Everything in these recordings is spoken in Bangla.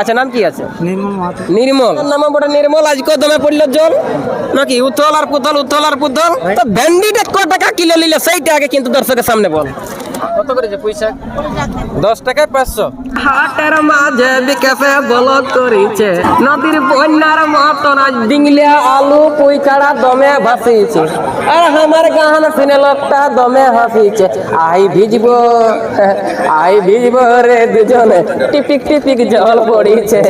আচ্ছা নাম কি আছে? নির্মল নাম বড় নির্মল। আজকে দমে পড়ল জল? নাকি উথল আর পুতল উথল আর পুতল? তো ভেন্ডিটা ক টাকা কিলো নিলে সেইটা আগে কিন্তু দর্শকের সামনে বল। কত করেছে পয়সা দশ টাকায় পাঁচশো। হাটের মাঝে বিকেছে বলক করিছে, নদীর বন্যার মতন আজ ডিংলে আলু পুইকাড়া দমে ভাসিছে আর আমার গান শুনে লোকটা দমে হাসিছে আই ভিজব আই ভিজব রে দুজনে, টিপিক টিপিক জল পড়িছে।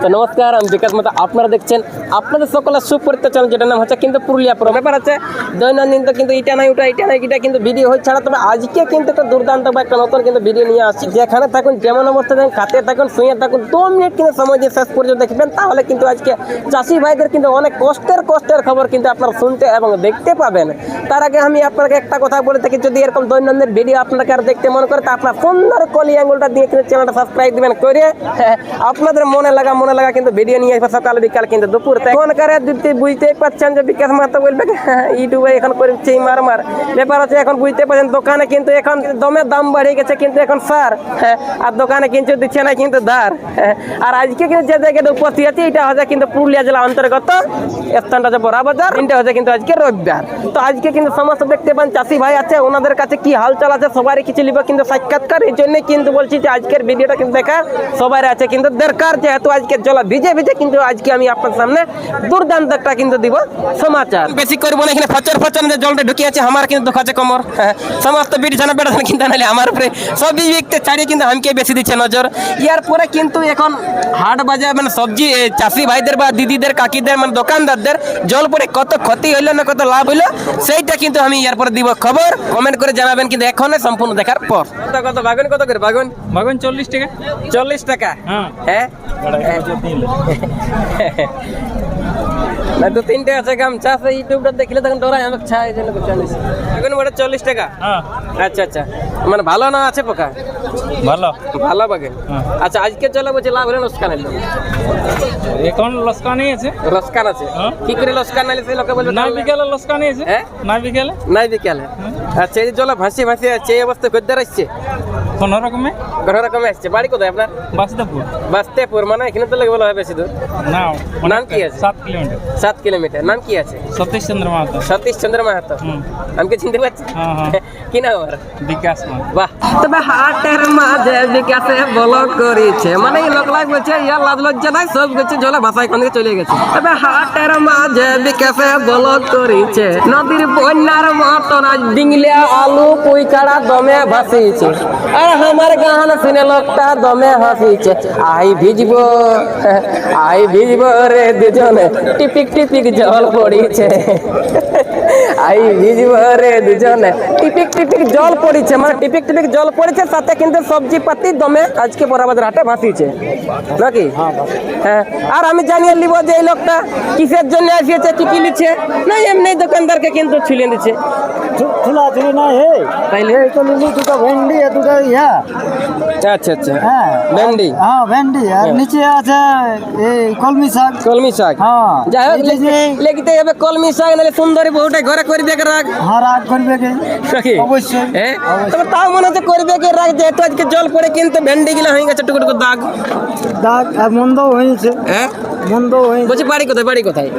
তো নমস্কার, আমি বিকাশ মতো আপনারা দেখছেন আপনাদের সকলের সুপরিচিত চ্যানেল যেটার নাম হচ্ছে কিন্তু পুরুলিয়া পুরো। ব্যাপার আছে, দৈনন্দিন তো কিন্তু এটা নাই, ওটা এটা নাই, এটা কিন্তু ভিডিও হয়ে ছাড়া, তবে আজকে কিন্তু একটা দুর্দান্ত বা একটা নতুন কিন্তু ভিডিও নিয়ে আসছি। যেখানে থাকুন যেমন অবস্থা থাকুন খাতে থাকুন শুয়ে থাকুন দু মিনিট কিন্তু সময় দিয়ে শেষ পর্যন্ত দেখবেন। তাহলে কিন্তু আজকে চাষি ভাইদের কিন্তু অনেক কষ্টের কষ্টের খবর কিন্তু আপনারা শুনতে এবং দেখতে পাবেন। তার আগে আমি আপনাকে একটা কথা বলে থাকি যদি এরকম দৈনন্দিন ভিডিও আপনাকে আর দেখতে মনে করে তা আপনার সুন্দর কলি আঙুলটা দিয়ে কিন্তু চ্যানেলটা সাবস্ক্রাইব দিবেন করে আপনাদের মনে লাগা মনে লাগা কিন্তু ভিডিও নিয়ে আসবে সকাল বিকাল কিন্তু দুপুর। এখনকার দিতে বুঝতেই পারছেন যে বিকাশ মাহাতো বলবে হ্যাঁ, ইউটিউবে এখন করছে মার মার ব্যাপার হচ্ছে এখন বুঝতে পারছেন দোকানে কিন্তু এখন দমে দাম বাড়ে গেছে কিন্তু এখন সার। হ্যাঁ, আর দোকানে কিন্তু দিচ্ছে না কিন্তু ধার। হ্যাঁ, আর আজকে কিন্তু যে জায়গাটা উপস্থিত আছে এটা হচ্ছে কিন্তু পুরুলিয়া জেলা অন্তর্গত স্থানটা হচ্ছে বড়াবাজার এটা হচ্ছে কিন্তু আজকে রবিবার। তো আজকে কিন্তু সমস্ত দেখতে পান চাষি ভাই আছে ওনাদের কাছে কি হালচাল আছে সবারই কিছু লিবা কিন্তু সাক্ষাৎকার এই জন্যই কিন্তু বলছি যে আজকের ভিডিওটা কিন্তু দেখার সবার আছে কিন্তু দরকার যেহেতু আজকে জলা ভিজে ভিজে কিন্তু আজকে আমি আপনার সামনে দুর্দান্ত একটা কিন্তু দিব সমাচার। বেশি করব না এখানে ফচর ফচর যে জলটা ঢুকে আছে আমার কিন্তু দুঃখাচ্ছে কমর। হ্যাঁ, সমস্ত বিট জানা বেড়া কিন্তু নাহলে আমার উপরে। সবই ব্যক্তি ছাড়িয়ে কিন্তু আমাকে বেশি দিচ্ছে নজর। ইয়ার পরে কিন্তু এখন হাট বাজার মানে সবজি চাষি ভাইদের বা দিদিদের কাকিদের মানে দোকানদারদের জল পরে কত ক্ষতি হইল না কত লাভ হইল সেইটা কিন্তু আমি ইয়ার পরে দিব খবর। কমেন্ট করে জানাবেন কিন্তু এখন সম্পূর্ণ দেখার পর। কত কত বাগুন কত করে বাগুন? বাগান চল্লিশ টাকা। চল্লিশ টাকা? হ্যাঁ। হ্যাঁ? না দু তিনটে আছে গামছা সেই ইউটিউবটা দেখলে তখন ডরাই আমাকে ছাই এই জন্য চল্লিশ এখন ওটা চল্লিশ টাকা? হ্যাঁ। আচ্ছা আচ্ছা। মানে ভালো না আছে পোকা? ভালো। ভালো বাগে হ্যাঁ। আচ্ছা আজকে চলে বলছে লাভ হলে লোসকান এলো এখন লোসকানই আছে। লোসকান আছে? হ্যাঁ। কি করে লোসকান নালে সেই লোকে বলবে না বিকেলে লোসকানই আছে। হ্যাঁ? না বিকেলে। না বিকেলে। আচ্ছা এই জলে ভাসি ভাসি আছে এই অবস্থা খদ্দের আসছে? কোনো রকমে? কোনো রকমে আসছে? বাড়ি কোথায় আপনার? বাসুদেবপুর। বাস্তেপুর মানে এখানে তো লেগে বলা হয় বেশি দূর না নাম কি আছে? সাত কিলোমিটার। সাত কিলোমিটার। নাম কি আছে? সতীশ চন্দ্র মাহাতো। সতীশ চন্দ্র মাহাতো? আমাকে চিনতে পারছি? হ্যাঁ হ্যাঁ। কি নাম আমার বিকাশ বাহ। তবে হাটের মাঝে বিকাশে বল করেছে। মানে এই লোক লাগ বলছে ইয়া লাজ লজ্জা নাই সব কিছু জলে ভাষায় কোন দিকে চলে গেছে। তবে হাটের মাঝে বিকাশে বল করেছে। নদীর বন্যার মতন আজ ডিংলে আলু পুইকাড়া দমে ভাসিছে আর আমার গান শুনে লোকটা দমে হাসিছে। আই ভিজব আই ভিজব রে দুজনে। টিপিক টিপিক জল পড়িছে। আই ভিজব রে দুজনে। টিপিক টিপিক জল পড়িছে মানে টিপিক টিপিক জল পড়েছে, সাথে কিন্তু সবজি পাতি দমে আজকে বরাবাজার হাটে ভাসিছে। নাকি? হ্যাঁ। আর আমি জানিয়ে নিব যে এই লোকটা কিসের জন্য আসিয়েছে, কি কি নিচ্ছে? না, এমনি দোকানদারকে কিন্তু ছুলিয়ে দিচ্ছে চুলা চুলি নাই হে। তাইলে? এই তো লিলি দুটো ভেন্ডি আর দুটো ইয়া। আচ্ছা আচ্ছা। হ্যাঁ ভেন্ডি? হ্যাঁ ভেন্ডি। আর নিচে আছে এই কলমি শাক। কলমি শাক? হ্যাঁ। যাই হোক লেগিতে হবে কলমি শাক নাহলে সুন্দরী বহুটা ঘরে করে দেখে রাখ হ্যাঁ রাগ করবে কে? নাকি? অবশ্যই। হ্যাঁ? তবে তাও মনে হচ্ছে করবে কি রাখ যেহেতু আজকে জল পড়ে কিন্তু ভেন্ডি গুলো হয়ে গেছে টুকু টুকু দাগ। দাগ আর মন্দ হয়েছে। হ্যাঁ? মন্দ হয়ে বলছি বাড়ি কোথায় বাড়ি কোথায়?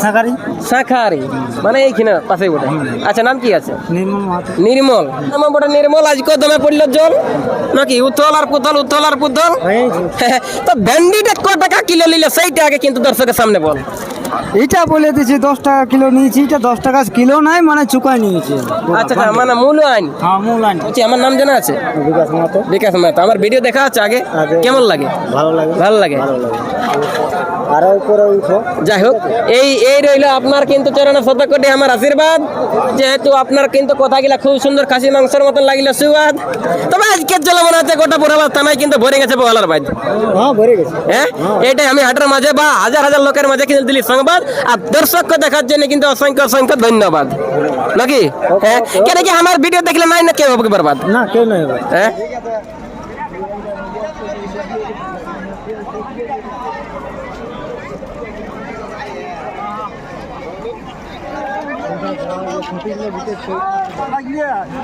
শাখারি। শাখারি। মানে এইখানে পাশে বটে। আচ্ছা নাম কি আছে? নির্মল মাহাতো। নির্মল। আমার বটে নির্মল। আজকে দমে পড়ল জল? নাকি উতল আর পুতল উতল আর পুতল তো ভেন্ডিটা ক টাকা কিলো নিলে সেইটা আগে কিন্তু দর্শকের সামনে বল। এটা বলে দিছি দশ টাকা কিলো নিয়েছি এটা দশ টাকা কিলো নাই মানে চুকায় নিয়েছি। আচ্ছা আচ্ছা মানে মূল আইন? হ্যাঁ মূল আইন। বলছি আমার নাম জানা আছে? বিকাশ মাহাতো। বিকাশ মাহাতো। আমার ভিডিও দেখা আছে আগে? আগে। কেমন লাগে? ভালো লাগে। ভালো লাগে। ভালো লাগে। আর উপরে উঠো। যাই হোক এই এই রইল আপনার কিন্তু চরণে শত কোটি আমার আশীর্বাদ। যেহেতু আপনার কিন্তু কথাগুলা খুব সুন্দর খাসি মাংসের মতন লাগিল সুবাদ। তবে আজকের জল মনে হচ্ছে গোটা বরাবর থানায় কিন্তু ভরে গেছে বলার বাদ হ্যাঁ ভরে গেছে। হ্যাঁ? এটাই আমি হাটের মাঝে বা হাজার হাজার লোকের মাঝে কিন্তু দিলি সংবাদ আর দর্শককে দেখার জন্য কিন্তু অসংখ্য অসংখ্য ধন্যবাদ। নাকি? হ্যাঁ? কেন কি আমার ভিডিও দেখলে নাই না কেউ হবে বরবাদ? না কেউ এবার হ্যাঁ?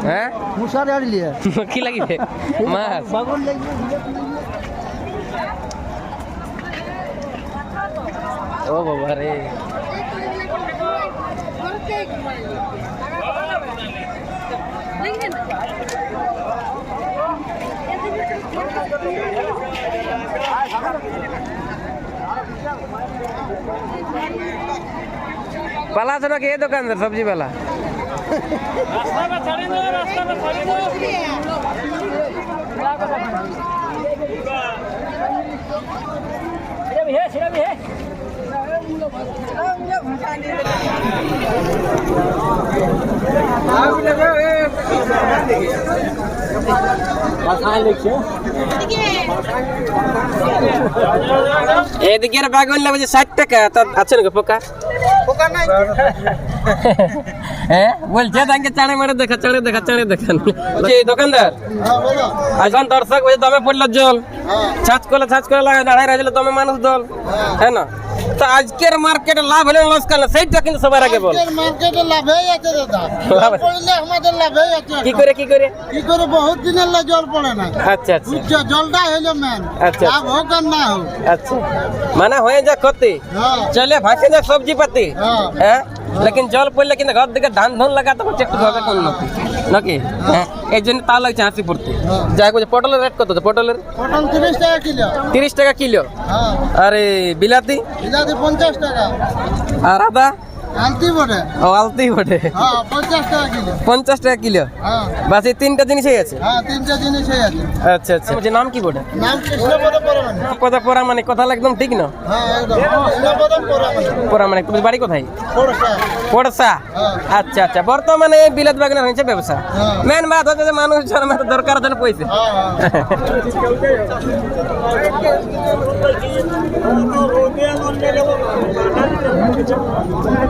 হ্যাঁ? মুসার আড়লিয়ে কি লাগিবে মাছ। ও বাবা রে। পালা আছে নাকি? এ দোকানদার সবজি পালা। এদিকে বাগুন লাগবে ষাট টাকা তা আছে নাকি পোকা? হ্যাঁ বলছে তাকে চাড়ে মারে দেখা চাড়ে দেখা চাড়ে দেখান যে দোকানদার? এখন দর্শক বলছে দমে পড়ল জল। ছাঁচ করলে ছাঁচ করে লাগে দাঁড়াই রাখলে দমে মানুষ দল। হ্যাঁ। না? তো আজকের মার্কেটে লাভ হলে লস করলে সেইটা কিন্তু সবার আগে বল। মার্কেটে লাভেই আছে দাদা লাভ আছে। পড়লে আমাদের লাভেই আছে কি করে কি করে? কি করে? বহুত দিনের লা জল পড়ে না। আচ্ছা আচ্ছা। জলটা হইল মেন আচ্ছা। লাভ হোক আর না হোক। আচ্ছা। মানে হয়ে যা ক্ষতি। হ্যাঁ। চলে ভাসে যা সবজি পাতি। হ্যাঁ। হ্যাঁ? লেকিন জল পড়লে কিন্তু ঘর দিকে ধান ধুন লাগাতে হচ্ছে একটু হবে কোন নাকি নাকি? হ্যাঁ এই জন্য তা লাগছে হাসি পড়তে যাই বলছে পটলের রেট কত পটলের? পটল তিরিশ টাকা কিলো। তিরিশ টাকা কিলো? হ্যাঁ। আরে বিলাতি? বিলাতি পঞ্চাশ টাকা। আর আদা? ও আলতি বটে। হ্যাঁ পঞ্চাশ টাকা কিলো। পঞ্চাশ টাকা কিলো? হ্যাঁ। বাস এই তিনটা জিনিসই আছে? হ্যাঁ আছে। আচ্ছা আচ্ছা। বলছে নাম কি বটে? কথা পড়া মানে কথা একদম ঠিক না? পড়া মানে তুমি বাড়ি কোথায়? পড়সা পড়সা আচ্ছা আচ্ছা। বর্তমানে বিলাত বাগানের হয়েছে ব্যবসা। মেন বাত হচ্ছে যে মানুষ জন্মের দরকার জন্য পয়সা। হ্যাঁ হ্যাঁ।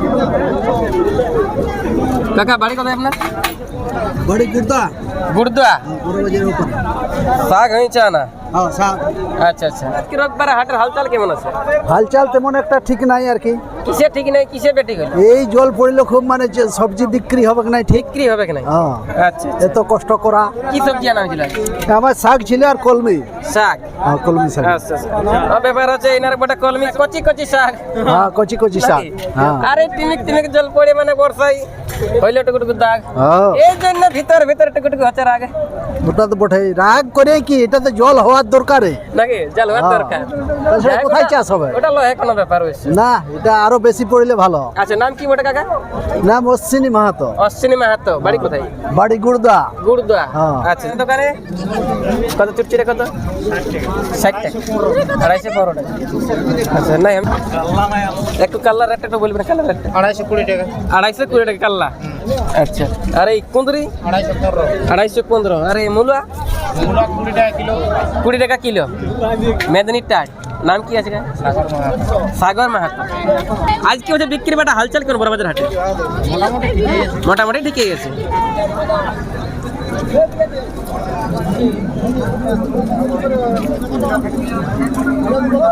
কাকা বাড়ি কোথায় আপনার? বাড়ি বড় বাজারের উপর শাক হয়েছে না হ্যাঁ আচ্ছা আচ্ছা। আজকে রোববার হাটের হালচাল কেমন আছে? হালচাল তেমন একটা ঠিক নাই আর কি। কিসে ঠিক নেই কিসে বেটি গেল এই জল পড়লে খুব মানে যে সবজি বিক্রি হবে কি নাই ঠিক? বিক্রি হবে কি নাই? হ্যাঁ। আচ্ছা আচ্ছা। এত কষ্ট করা। কি সবজি আনা হয়েছিল আমার শাক ছিল আর কলমি। শাক? হ্যাঁ কলমি শাক। আচ্ছা আচ্ছা। ব্যাপার এনার বটা কলমি কচি কচি শাক। হ্যাঁ কচি কচি শাক। হ্যাঁ। আরে টিমিক টিমিক জল পড়ে মানে বর্ষায় হইলে টুকুটুকু দাগ। হ্যাঁ। এই জন্য ভিতর ভিতর টুকুটুকু হচ্ছে আগে ওটা তো বটে রাগ করে কি? এটা তো জল হওয়ার দরকারে। নাকি? জল হওয়ার হ্যাঁ। দরকার। তাহলে কোথায় চাষ হবে? ওটা লয় কোনো ব্যাপার হয়েছে। না এটা আরও বেশি পড়লে ভালো। আচ্ছা নাম কি বটে কাকা? নাম অশ্বিনী মাহাতো। অশ্বিনী মাহাতো। বাড়ি কোথায়? বাড়ি গুড়দা গুরুদুয়া। হ্যাঁ। আচ্ছা দোকানে কত চুটচিটা কত? ষাট টাকা। আড়াইশো পনেরো টাকা। আচ্ছা নাই আমি একটু কাল্লার রেটটা একটু বলবেন রেটটা? আড়াইশো কুড়ি টাকা। আড়াইশো কুড়ি টাকা কাল্লা। আচ্ছা। আর এই কুঁদরি? আড়াইশো পনেরো। আরে এই মূলা? কুড়ি টাকা কিলো। মেদিনীর টাট। নাম কি আছে? সাগর মাহাতো। আজকে হচ্ছে বিক্রি বাটা হালচাল কোন বড়বাজার হাটে মোটামুটি ঠিকই গেছে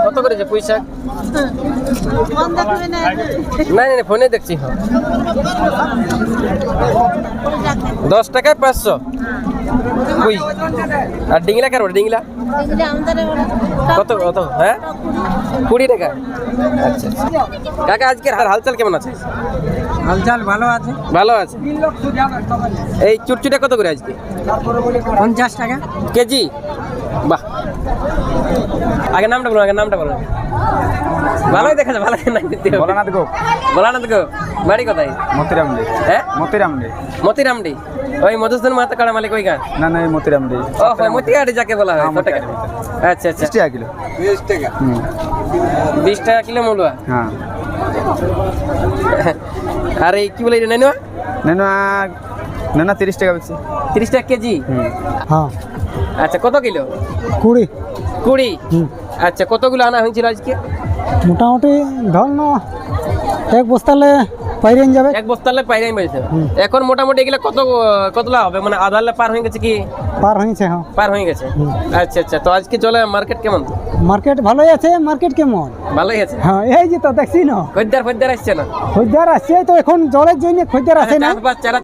কত করেছে পয়সা না না ফোনে দেখছি হ্যাঁ। দশ টাকায় পাঁচশো? আর ডিংলা কার ডিংলা কত কত? হ্যাঁ? কুড়ি টাকা। আচ্ছা আচ্ছা। কাকা, আজকের হাল হালচাল কেমন আছে? হালচাল ভালো আছে? ভালো আছে। এই চুটচুটা কত করে আজকে? পঞ্চাশ টাকা। কেজি? বাহ। আগে নামটা বলুন আগে নামটা বলুন। ভালোই দেখা যায় ভালো নাই গোপ বলানাথ গো। বাড়ি কোথায়? মতিরামডি হ্যাঁ? মতিরামডি মতিরামডি ওই মধুসূদন মাহাতো কাড়া মালিক ওই গান? না না এই মতিরামডি ও হয় মতিহাটি যাকে বলা হয় হ্যাঁ। গাড়ি। আচ্ছা আচ্ছা। টাকা কিলো। হুম। বিশ টাকা কিলো মূলুয়া? হ্যাঁ। আরে কি বলে এটা নেনুয়া? না না না তিরিশ টাকা বেশি তিরিশ টাকা কেজি? হ্যাঁ। আচ্ছা কত কিলো? কুড়ি। কুড়ি। আচ্ছা কতগুলো আনা হয়েছিল আজকে? মোটামুটি ধর না এক বস্তালে পাইরেন যাবে? এক বস্তালে পাইরাইন মেরেছে এখন মোটামুটি এগুলা কত কতলা হবে? মানে আধারলে পার হয়ে গেছে কি? পার হয়েছে হ্যাঁ। পার হয়ে গেছে। আচ্ছা আচ্ছা। তো আজকে চলে মার্কেট কেমন? মার্কেট ভালোই আছে মার্কেট কেমন? ভালোই আছে? হ্যাঁ এই যে তো দেখছি না। খদ্দার ফদ্দার আসছে না? খদ্দার আসছে তো এখন জলের জন্য খদ্দার আসে না? চাষবাস চারা